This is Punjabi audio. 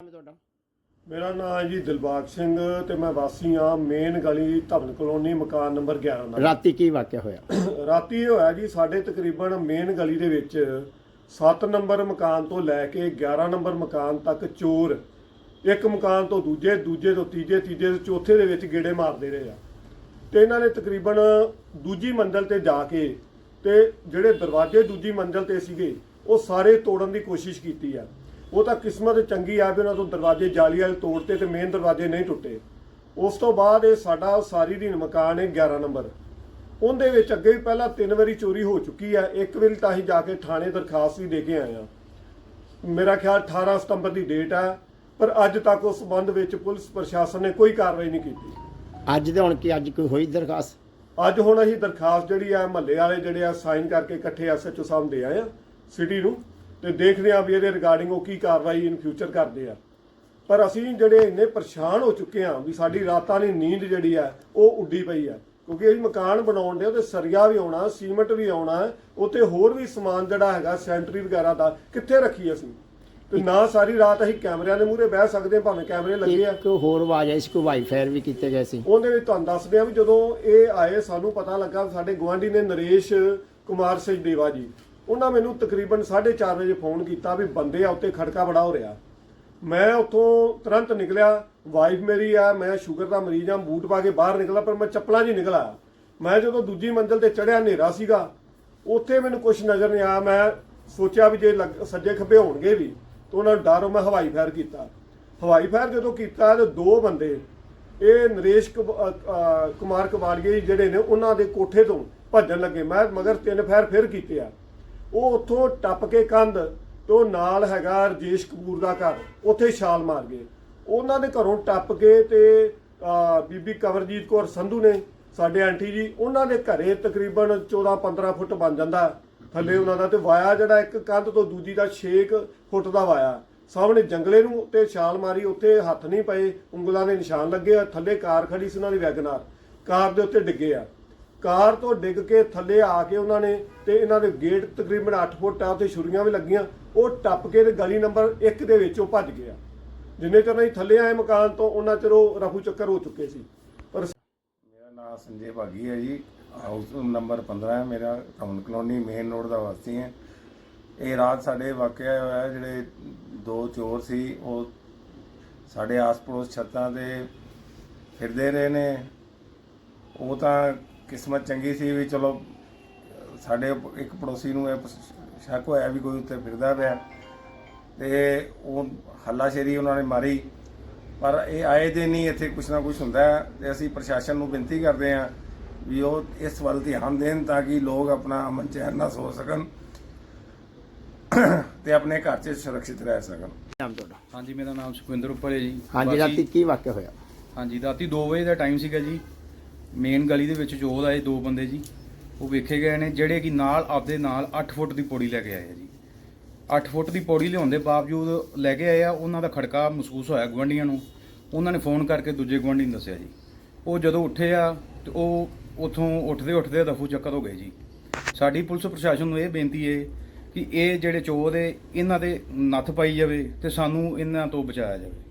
ਨਾਮ ਤੁਹਾਡਾ? ਮੇਰਾ ਨਾਮ ਜੀ ਦਿਲਬਾਗ ਸਿੰਘ ਤੇ ਮੈਂ ਵਾਸੀ ਆ ਮੇਨ ਗਲੀ ਧਵਨ ਕਲੋਨੀ ਮਕਾਨ ਨੰਬਰ 11 ਦਾ। ਰਾਤੀ ਕੀ ਵਾਕਿਆ ਹੋਇਆ? ਰਾਤੀ ਇਹ ਹੋਇਆ ਜੀ ਸਾਡੇ ਤਕਰੀਬਨ ਮੇਨ ਗਲੀ ਦੇ ਵਿੱਚ 7 ਨੰਬਰ ਮਕਾਨ ਤੋਂ ਲੈ ਕੇ 11 ਨੰਬਰ ਮਕਾਨ ਤੱਕ ਚੋਰ ਇੱਕ ਮਕਾਨ ਤੋਂ ਦੂਜੇ ਦੂਜੇ ਤੋਂ ਤੀਜੇ ਤੀਜੇ ਤੋਂ ਚੌਥੇ ਦੇ ਵਿੱਚ ਗੇੜੇ ਮਾਰਦੇ ਰਹੇ ਆ। ਤੇ ਇਹਨਾਂ ਨੇ ਤਕਰੀਬਨ ਦੂਜੀ ਮੰਜ਼ਲ ਤੇ ਜਾ ਕੇ ਤੇ ਜਿਹੜੇ ਦਰਵਾਜ਼ੇ ਦੂਜੀ ਮੰਜ਼ਲ ਤੇ ਸੀਗੇ ਉਹ ਸਾਰੇ ਤੋੜਨ ਦੀ ਕੋਸ਼ਿਸ਼ ਕੀਤੀ ਆ। ਉਹ ਤਾਂ ਕਿਸਮਤ ਚੰਗੀ ਆ ਵੀ ਉਹਨਾਂ ਤੋਂ ਦਰਵਾਜ਼ੇ ਜਾਲੀ ਵਾਲੇ ਤੋੜਤੇ ਤੇ ਮੇਨ ਦਰਵਾਜ਼ੇ ਨਹੀਂ ਟੁੱਟੇ। ਉਸ ਤੋਂ ਬਾਅਦ ਇਹ ਸਾਡਾ ਸਾਰੀ ਦਿਨ ਮਕਾਨ ਹੈ 11 ਨੰਬਰ। ਉਹਦੇ ਵਿੱਚ ਅੱਗੇ ਵੀ ਪਹਿਲਾਂ ਤਿੰਨ ਵਾਰੀ ਚੋਰੀ ਹੋ ਚੁੱਕੀ ਆ ਇੱਕ ਵਾਰੀ ਤਾਂ ਅਸੀਂ ਜਾ ਕੇ ਥਾਣੇ ਦਰਖਾਸਤ ਵੀ ਦੇ ਕੇ ਆਏ ਆ ਮੇਰਾ ਖਿਆਲ 18 ਸਤੰਬਰ ਦੀ ਡੇਟ ਆ ਪਰ ਅੱਜ ਤੱਕ ਉਸ ਸੰਬੰਧ ਵਿੱਚ ਪੁਲਿਸ ਪ੍ਰਸ਼ਾਸਨ ਨੇ ਕੋਈ ਕਾਰਵਾਈ ਨਹੀਂ ਕੀਤੀ। ਅੱਜ ਦੇ ਹੁਣ ਕੀ ਅੱਜ ਕੋਈ ਹੋਈ ਦਰਖਾਸਤ? ਅੱਜ ਹੁਣ ਅਸੀਂ ਦਰਖਾਸਤ ਜਿਹੜੀ ਆ ਮਹੱਲੇ ਵਾਲੇ ਜਿਹੜੇ ਆ ਸਾਈਨ ਕਰਕੇ ਇਕੱਠੇ ਐਸਐਚਓ ਸਾਹਿਬ ਦੇ ਆਏ ਆ ਸਿਟੀ ਨੂੰ। ਤੇ ਦੇਖਦੇ ਆ ਵੀ ਇਹਦੇ ਰਿਗਾਰਡਿੰਗ ਉਹ ਕੀ ਕਾਰਵਾਈ ਇਨ ਫਿਊਚਰ ਕਰਦੇ ਆ। ਪਰ ਅਸੀਂ ਜਿਹੜੇ ਇੰਨੇ ਪਰੇਸ਼ਾਨ ਹੋ ਚੁੱਕੇ ਆ ਵੀ ਸਾਡੀ ਰਾਤਾਂ ਦੀ ਨੀਂਦ ਜਿਹੜੀ ਆ ਉਹ ਉੱਡੀ ਪਈ ਆ। ਕਿਉਂਕਿ ਅਸੀਂ ਮਕਾਨ ਬਣਾਉਣ ਦੇ ਉਹਤੇ ਸਰੀਆ ਵੀ ਆਉਣਾ ਸੀਮੈਂਟ ਵੀ ਆਉਣਾ ਉੱਤੇ ਹੋਰ ਵੀ ਸਮਾਨ ਜਿਹੜਾ ਹੈਗਾ ਸੈਂਟਰੀ ਵਗੈਰਾ ਦਾ ਕਿੱਥੇ ਰੱਖੀ ਅਸੀਂ? ਤੇ ਨਾ ਸਾਰੀ ਰਾਤ ਅਸੀਂ ਕੈਮਰਿਆਂ ਦੇ ਮੂਹਰੇ ਬਹਿ ਸਕਦੇ ਹਾਂ ਭਾਵੇਂ ਕੈਮਰੇ ਲੱਗੇ ਆ। ਇੱਕ ਹੋਰ ਆਵਾਜ਼ ਆਈ ਸੀ ਕੋਈ ਵਾਈਫਾਇਰ ਵੀ ਕੀਤੇ ਗਏ ਸੀ। ਉਹਦੇ ਵਿੱਚ ਤੁਹਾਨੂੰ ਦੱਸਦੇ ਆ ਵੀ ਜਦੋਂ ਇਹ ਆਏ ਸਾਨੂੰ ਪਤਾ ਲੱਗਾ ਸਾਡੇ ਗਵਾਂਢੀ ਨੇ ਨਰੇਸ਼ ਕੁਮਾਰ ਸਚਦੇਵਾ ਜੀ। ਉਹਨਾਂ ਮੈਨੂੰ ਤਕਰੀਬਨ 4:30 ਵਜੇ ਫੋਨ ਕੀਤਾ ਵੀ ਬੰਦੇ ਆ, ਉੱਤੇ ਖੜਕਾ ਬੜਾ ਹੋ ਰਿਹਾ। ਮੈਂ ਉੱਥੋਂ ਤੁਰੰਤ ਨਿਕਲਿਆ ਵਾਈਫ ਮੇਰੀ ਆ, ਮੈਂ ਸ਼ੂਗਰ ਦਾ ਮਰੀਜ਼ ਆ, ਬੂਟ ਪਾ ਕੇ ਬਾਹਰ ਨਿਕਲਾ ਪਰ ਮੈਂ ਚੱਪਲਾਂ 'ਚ ਹੀ ਨਿਕਲਾ ਮੈਂ ਜਦੋਂ ਦੂਜੀ ਮੰਜ਼ਲ ਤੇ ਚੜਿਆ ਹਨੇਰਾ ਸੀਗਾ। ਉੱਥੇ ਮੈਨੂੰ ਕੁਝ ਨਜ਼ਰ ਨਹੀਂ ਆਇਆ। ਮੈਂ ਸੋਚਿਆ ਵੀ ਜੇ ਲੱਗ- ਸੱਜੇ ਖੱਬੇ ਹੋਣਗੇ ਵੀ, ਤਾਂ ਉਹਨਾਂ ਨੂੰ ਡਰ, ਮੈਂ ਹਵਾਈ ਫਾਇਰ ਕੀਤਾ। ਹਵਾਈ ਫਾਇਰ ਜਦੋਂ ਕੀਤਾ, ਤੇ ਦੋ ਬੰਦੇ, ਇਹ ਨਰੇਸ਼ ਕੁਬ- ਕੁਮਾਰ ਕਬਾੜੀਏ ਜਿਹੜੇ ਨੇ, ਉਹਨਾਂ ਦੇ ਕੋਠੇ ਤੋਂ ਭੱਜਣ ਲੱਗੇ। ਮੈਂ ਮਗਰ ਤਿੰਨ ਫਾਇਰ ਫਿਰ ਕੀਤੇ ਆ। ਉਹ ਉੱਥੋਂ ਟੱਪ ਕੇ ਕੰਧ ਤੇ ਉਹ ਨਾਲ ਹੈਗਾ ਰਜੇਸ਼ ਕਪੂਰ ਦਾ ਘਰ, ਉੱਥੇ ਛਾਲ ਮਾਰ ਗਏ। ਉਹਨਾਂ ਦੇ ਘਰੋਂ ਟੱਪ ਕੇ ਤੇ ਬੀਬੀ ਕਵਰਜੀਤ ਕੌਰ ਸੰਧੂ ਨੇ ਸਾਡੇ ਆਂਟੀ ਜੀ, ਉਹਨਾਂ ਦੇ ਘਰੇ ਤਕਰੀਬਨ 14 15 ਫੁੱਟ ਬਣ ਜਾਂਦਾ ਥੱਲੇ ਉਹਨਾਂ ਦਾ ਤੇ ਵਾਇਆ ਜਿਹੜਾ ਇੱਕ ਕੰਧ ਤੋਂ ਦੂਜੀ ਦਾ 6 ਫੁੱਟ ਦਾ ਵਾਇਆ। ਸਾਹਮਣੇ ਜੰਗਲੇ ਨੂੰ ਤੇ ਛਾਲ ਮਾਰੀ, ਉੱਥੇ ਹੱਥ ਨਹੀਂ ਪਏ, ਉਂਗਲਾਂ ਦੇ ਨਿਸ਼ਾਨ ਲੱਗੇ ਆ, ਥੱਲੇ ਕਾਰ ਖੜੀ ਸੀ ਉਹਨਾਂ ਦੀ ਵੈਗਨਾਰ। ਕਾਰ ਦੇ ਉੱਤੇ ਡਿੱਗੇ ਆ। ਕਾਰ ਤੋਂ ਡਿੱਗ ਕੇ ਥੱਲੇ ਆ ਕੇ ਉਹਨਾਂ ਨੇ ਤੇ ਇਹਨਾਂ ਦੇ ਗੇਟ ਤਕਰੀਬਨ 8 ਫੁੱਟ ਆ, ਉੱਥੇ ਛੁਰੀਆਂ ਵੀ ਲੱਗੀਆਂ। ਉਹ ਟੱਪ ਕੇ ਤੇ ਗਲੀ ਨੰਬਰ 1 ਦੇ ਵਿੱਚ ਉਹ ਭੱਜ ਗਿਆ। ਜਿੰਨੇ ਚਿਰ ਅਸੀਂ ਥੱਲੇ ਆਏ ਮਕਾਨ ਤੋਂ, ਉਹਨਾਂ ਚਿਰ ਉਹ ਰਫੂ ਚੱਕਰ ਹੋ ਚੁੱਕੇ ਸੀ। ਪਰ ਮੇਰਾ ਨਾਮ ਸੰਜੇ ਭਾਗੀ ਹੈ ਜੀ। ਹਾਊਸ ਨੰਬਰ 15 ਹੈ। ਮੇਰਾ ਟਾਊਨ ਕਲੋਨੀ ਮੇਨ ਰੋਡ ਦਾ ਵਾਸੀ ਹੈ। ਇਹ ਰਾਤ ਸਾਡੇ ਵਾਕਿਆ ਹੋਇਆ ਜਿਹੜੇ ਦੋ ਚੋਰ ਸੀ, ਉਹ ਸਾਡੇ ਆਸ-ਪੜੋਸ ਛੱਤਾਂ ਤੇ ਫਿਰਦੇ ਰਹੇ ਨੇ। ਉਹ ਤਾਂ ਕਿਸਮਤ ਚੰਗੀ ਸੀ ਵੀ ਚਲੋ ਸਾਡੇ ਇੱਕ ਪੜੋਸੀ ਨੂੰ ਇਹ ਸ਼ੱਕ ਹੋਇਆ ਵੀ ਕੋਈ ਉੱਤੇ ਫਿਰਦਾ ਪਿਆ। ਤੇ ਉਹ ਹੱਲਾਸ਼ੇਰੀ ਉਹਨਾਂ ਨੇ ਮਾਰੀ। ਪਰ ਇਹ ਆਏ ਦੇ ਨਹੀਂ ਇੱਥੇ ਕੁਛ ਨਾ ਕੁਛ ਹੁੰਦਾ ਹੈ ਤੇ ਅਸੀਂ ਪ੍ਰਸ਼ਾਸਨ ਨੂੰ ਬੇਨਤੀ ਕਰਦੇ ਹਾਂ ਵੀ ਉਹ ਇਸ ਵੱਲ ਧਿਆਨ ਦੇਣ ਤਾਂ ਕਿ ਲੋਕ ਆਪਣਾ ਅਮਨ ਚੈਨ ਨਾਲ ਸੋ ਸਕਣ ਤੇ ਆਪਣੇ ਘਰ 'ਚ ਸੁਰੱਖਿਅਤ ਰਹਿ ਸਕਣ। ਨਾਮ ਤੁਹਾਡਾ? ਹਾਂਜੀ ਮੇਰਾ ਨਾਮ ਸੁਖਵਿੰਦਰ ਉੱਪਰ ਹੈ ਜੀ। ਹਾਂਜੀ ਬਾਕੀ- ਰਾਤੀ ਕੀ ਵਾਕਿਆ ਹੋਇਆ? ਹਾਂਜੀ ਰਾਤੀ 2 ਵਜੇ ਦਾ ਟਾਈਮ ਸੀਗਾ ਜੀ। ਮੇਨ ਗਲੀ ਦੇ ਵਿੱਚ ਚੋਦ ਆਏ ਦੋ ਬੰਦੇ ਜੀ, ਉਹ ਵੇਖੇ ਗਏ ਨੇ, ਜਿਹੜੇ ਕਿ ਨਾਲ ਆਪਦੇ ਨਾਲ 8 ਫੁੱਟ ਦੀ ਪੌੜੀ ਲੈ ਕੇ ਆਏ ਆ ਜੀ। 8 ਫੁੱਟ ਦੀ ਪੌੜੀ ਲਿਆਉਣ ਦੇ ਬਾਵਜੂਦ ਲੈ ਕੇ ਆਏ ਆ, ਉਹਨਾਂ ਦਾ ਖੜਕਾ ਮਹਿਸੂਸ ਹੋਇਆ ਗੁਆਂਢੀਆਂ ਨੂੰ। ਉਹਨਾਂ ਨੇ ਫੋਨ ਕਰਕੇ ਦੂਜੇ ਗੁਆਂਢੀ ਨੂੰ ਦੱਸਿਆ ਜੀ। ਉਹ ਜਦੋਂ ਉੱਠੇ ਆ, ਤੇ ਉਹ ਉਥੋਂ ਉੱਠਦੇ ਉੱਠਦੇ ਦਫੂ ਚੱਕਰ ਹੋ ਗਏ ਜੀ। ਸਾਡੀ ਪੁਲਿਸ ਪ੍ਰਸ਼ਾਸਨ ਨੂੰ ਇਹ ਬੇਨਤੀ ਹੈ ਕਿ ਇਹ ਜਿਹੜੇ ਚੋਰ ਏ, ਇਹਨਾਂ ਦੇ ਨੱਥ ਪਾਈ ਜਾਵੇ ਤੇ ਸਾਨੂੰ ਇਹਨਾਂ ਤੋਂ ਬਚਾਇਆ ਜਾਵੇ।